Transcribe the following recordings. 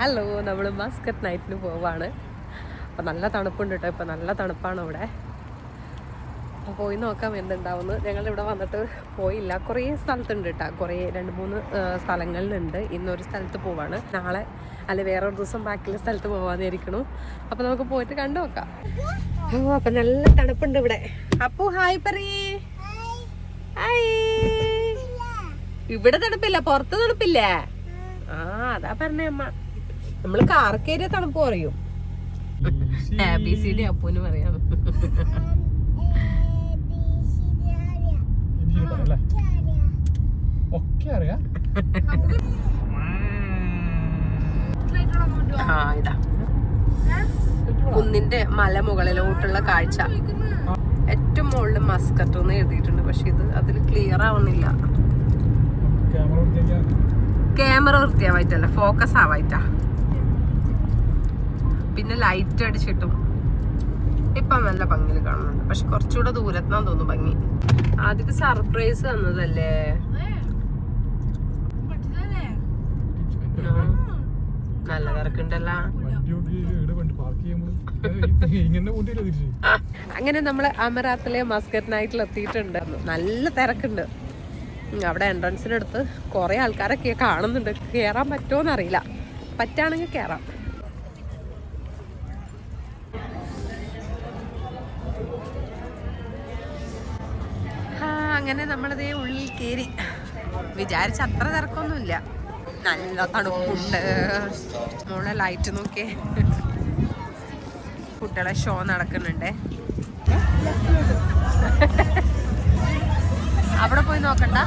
Hello നമ്മൾ Muscat നൈറ്റിന് പോവാണ്. അപ്പം നല്ല തണുപ്പുണ്ട് കേട്ടോ ഇപ്പം നല്ല തണുപ്പാണ് ഇവിടെ അപ്പോൾ പോയി നോക്കാം എന്തുണ്ടാവുമെന്ന് ഞങ്ങളിവിടെ വന്നിട്ട് പോയില്ല. കുറേ സ്ഥലത്തുണ്ട് കേട്ടോ കുറേ രണ്ട് മൂന്ന് സ്ഥലങ്ങളിലുണ്ട്. ഇന്നൊരു സ്ഥലത്ത് പോവാണ്. നാളെ അല്ലെ വേറൊരു ദിവസം ബാക്കിയുള്ള സ്ഥലത്ത് പോവാന്നിരിക്കണു അപ്പോൾ നമുക്ക് പോയിട്ട് കണ്ടു നോക്കാം. ഓ അപ്പം നല്ല തണുപ്പുണ്ട് ഇവിടെ. അപ്പോൾ ഹായ് പറയേ. ഹായ്. ഇവിടെ തണുപ്പില്ല പുറത്ത് തണുപ്പില്ലേ? ആ അതാ പറഞ്ഞേ അമ്മ. നമ്മൾ കാർക്കേരിയ തണുപ്പ് പറയും എ ബി സി ഡി അപ്പൂന് പറയാം. അല്ലേ ഒക്കെ അറിയാം. ആ. ഇതാ. കുന്നിന്റെ മല മുകളിലോട്ടുള്ള കാഴ്ച. ഏറ്റവും മുകളിൽ മസ്കറ്റ് എന്ന് എഴുതിയിട്ടുണ്ട് പക്ഷെ ഇത് അതിൽ ക്ലിയർ ആവുന്നില്ല. ക്യാമറ വൃത്തിയാവായിട്ടല്ല ഫോക്കസ് ആവായിട്ടാ. പിന്നെ ലൈറ്റ് അടിച്ചിട്ടും ഇപ്പൊ നല്ല ഭംഗിയിൽ കാണുന്നുണ്ട്. പക്ഷെ കുറച്ചുകൂടെ ദൂരത്തുനിന്നാ തോന്നുന്നു ഭംഗി. ആദ്യത്തെ സർപ്രൈസ് തന്നതല്ലേ. നല്ല തിരക്കുണ്ടല്ല. അങ്ങനെ നമ്മൾ അമരാത്തിലെ മസ്കറ്റ് നൈറ്റിൽ എത്തിയിട്ടുണ്ട്. നല്ല തിരക്കുണ്ട്. അവിടെ എൻട്രൻസിനടുത്ത് കുറേ ആൾക്കാരൊക്കെ കാണുന്നുണ്ട്. കേറാൻ പറ്റുമോ അറിയില്ല പറ്റാണെങ്കിൽ കയറാം അങ്ങനെ നമ്മളിതേ ഉള്ളിൽ കയറി. വിചാരിച്ച അത്ര തിരക്കൊന്നുമില്ല. നല്ല തണുപ്പുണ്ട്. മോളെ ലൈറ്റ് നോക്കിയേ. കുട്ടികളെ ഷോ നടക്കുന്നുണ്ടേ. അവിടെ പോയി നോക്കണ്ട?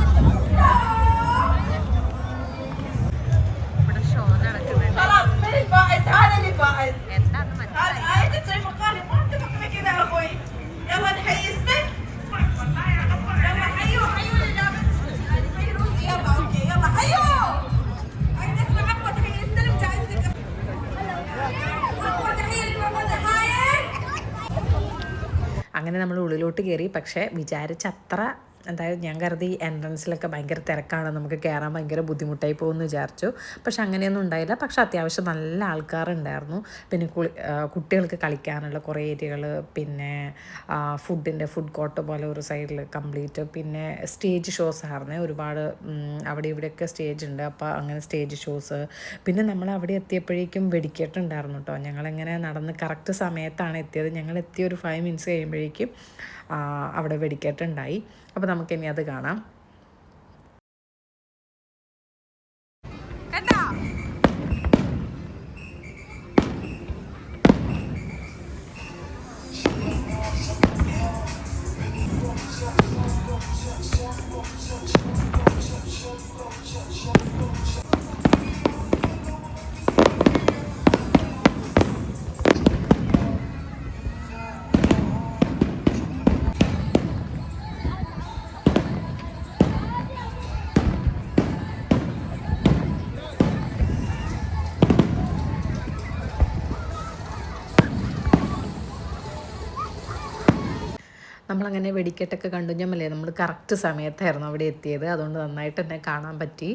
നമ്മൾ ഉള്ളിലോട്ട് കയറി പക്ഷേ വിചാരിച്ച അത്ര അതായത് ഞാൻ കരുതി എൻട്രൻസിലൊക്കെ ഭയങ്കര തിരക്കാണ് നമുക്ക് കയറാൻ ഭയങ്കര ബുദ്ധിമുട്ടായി പോകുമെന്ന് വിചാരിച്ചു. പക്ഷെ അങ്ങനെയൊന്നും ഉണ്ടായില്ല. പക്ഷെ അത്യാവശ്യം നല്ല ആൾക്കാരുണ്ടായിരുന്നു. പിന്നെ കുട്ടികൾക്ക് കളിക്കാനുള്ള കുറേ ഏരിയകൾ പിന്നെ ഫുഡിന്റെ ഫുഡ് കോർട്ട് പോലെ ഒരു സൈഡിൽ കംപ്ലീറ്റ്. പിന്നെ സ്റ്റേജ് ഷോസ് ആയിരുന്നേ. ഒരുപാട് അവിടെ ഇവിടെയൊക്കെ സ്റ്റേജ് ഉണ്ട്. അപ്പോൾ അങ്ങനെ സ്റ്റേജ് ഷോസ്. പിന്നെ നമ്മൾ അവിടെ എത്തിയപ്പോഴേക്കും വെടിക്കേട്ടുണ്ടായിരുന്നു കേട്ടോ. ഞങ്ങളിങ്ങനെ നടന്ന് കറക്റ്റ് സമയത്താണ് എത്തിയത്. ഞങ്ങൾ എത്തിയ ഒരു ഫൈവ് മിനിറ്റ്സ് കഴിയുമ്പോഴേക്കും അവിടെ വെടിക്കെട്ടുണ്ടായി അപ്പോൾ നമുക്കിനി അത് കാണാം. നമ്മളങ്ങനെ വെടിക്കെട്ടൊക്കെ കണ്ടു. ഞമ്മല്ലേ നമ്മൾ കറക്റ്റ് സമയത്തായിരുന്നു അവിടെ എത്തിയത്. അതുകൊണ്ട് നന്നായിട്ട് തന്നെ കാണാൻ പറ്റി.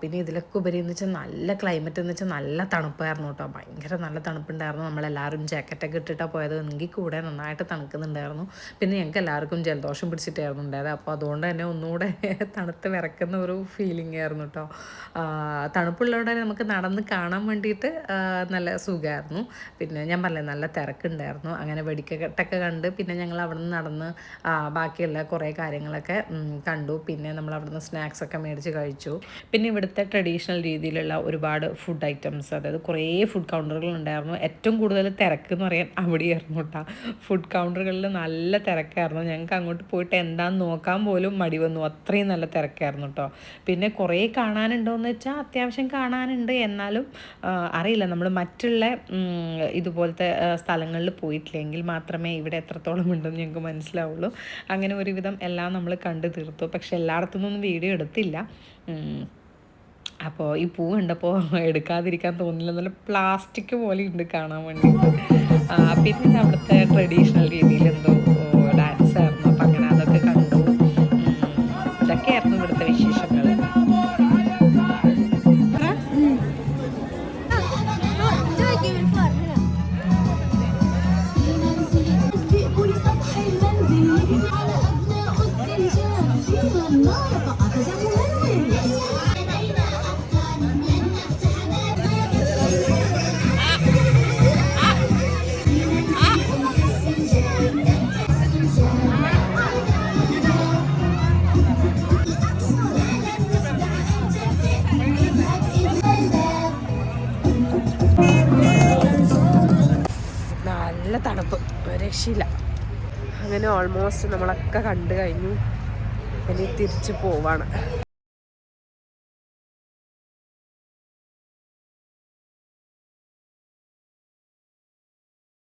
പിന്നെ ഇതിലൊക്കെ ഉപരി എന്ന് വെച്ചാൽ നല്ല ക്ലൈമറ്റ് എന്ന് വെച്ചാൽ നല്ല തണുപ്പായിരുന്നു കേട്ടോ. ഭയങ്കര നല്ല തണുപ്പുണ്ടായിരുന്നു. നമ്മളെല്ലാവരും ജാക്കറ്റൊക്കെ ഇട്ടിട്ടാണ് പോയത്. എങ്കിൽ കൂടെ നന്നായിട്ട് തണുക്കുന്നുണ്ടായിരുന്നു. പിന്നെ ഞങ്ങൾക്ക് എല്ലാവർക്കും ജലദോഷം പിടിച്ചിട്ടായിരുന്നു ഉണ്ടായത്. അപ്പോൾ അതുകൊണ്ട് തന്നെ ഒന്നുകൂടെ തണുത്ത് വിറക്കുന്ന ഒരു ഫീലിംഗ് ആയിരുന്നു കേട്ടോ. തണുപ്പുള്ളതുകൊണ്ട് നമുക്ക് നടന്ന് കാണാൻ വേണ്ടിയിട്ട് നല്ല സുഖമായിരുന്നു. പിന്നെ ഞാൻ പറഞ്ഞത് നല്ല തിരക്കുണ്ടായിരുന്നു. അങ്ങനെ വെടിക്കെട്ടൊക്കെ കണ്ട് പിന്നെ ഞങ്ങൾ അവിടെ നിന്ന് നടന്ന് ആ, ബാക്കിയുള്ള കുറേ കാര്യങ്ങളൊക്കെ കണ്ടു. പിന്നെ നമ്മൾ അവിടുന്ന് സ്നാക്സൊക്കെ മേടിച്ച് കഴിച്ചു. പിന്നെ ഇവിടുത്തെ ട്രഡീഷണൽ രീതിയിലുള്ള ഒരുപാട് ഫുഡ് ഐറ്റംസ് അതായത് കുറേ ഫുഡ് കൗണ്ടറുകൾ ഉണ്ടായിരുന്നു. ഏറ്റവും കൂടുതൽ തിരക്ക് എന്ന് പറയാൻ അവിടെയായിരുന്നു കേട്ടോ. ഫുഡ് കൗണ്ടറുകളിൽ നല്ല തിരക്കായിരുന്നു. ഞങ്ങൾക്ക് അങ്ങോട്ട് പോയിട്ട് എന്താന്ന് നോക്കാൻ പോലും മടി വന്നു. അത്രയും നല്ല തിരക്കായിരുന്നു കേട്ടോ. പിന്നെ കുറേ കാണാനുണ്ടോയെന്ന് വെച്ചാൽ അത്യാവശ്യം കാണാനുണ്ട്. എന്നാലും അറിയില്ല. നമ്മൾ മറ്റുള്ള ഇതുപോലത്തെ സ്ഥലങ്ങളിൽ പോയിട്ടില്ലെങ്കിൽ മാത്രമേ ഇവിടെ എത്രത്തോളം ഉണ്ടെന്ന് ഞങ്ങൾക്ക് മനസ്സിലാവുള്ളൂ. അങ്ങനെ ഒരുവിധം എല്ലാം നമ്മൾ കണ്ടു തീർത്തു. പക്ഷെ എല്ലായിടത്തുനിന്നൊന്നും വീഡിയോ എടുത്തില്ല. അപ്പോൾ ഈ പൂ കണ്ടപ്പോൾ എടുക്കാതിരിക്കാൻ തോന്നില്ല. നല്ല പ്ലാസ്റ്റിക് പോലെ ഉണ്ട് കാണാൻ വേണ്ടിയിട്ട്. പിന്നെ അവിടുത്തെ ട്രഡീഷണൽ രീതിയിൽ എന്തോ നല്ല തണുപ്പ്. രക്ഷയില്ല. അങ്ങനെ ഓൾമോസ്റ്റ് നമ്മളൊക്കെ കണ്ടു കഴിഞ്ഞു. ഇനി തിരിച്ചു പോവാണ്.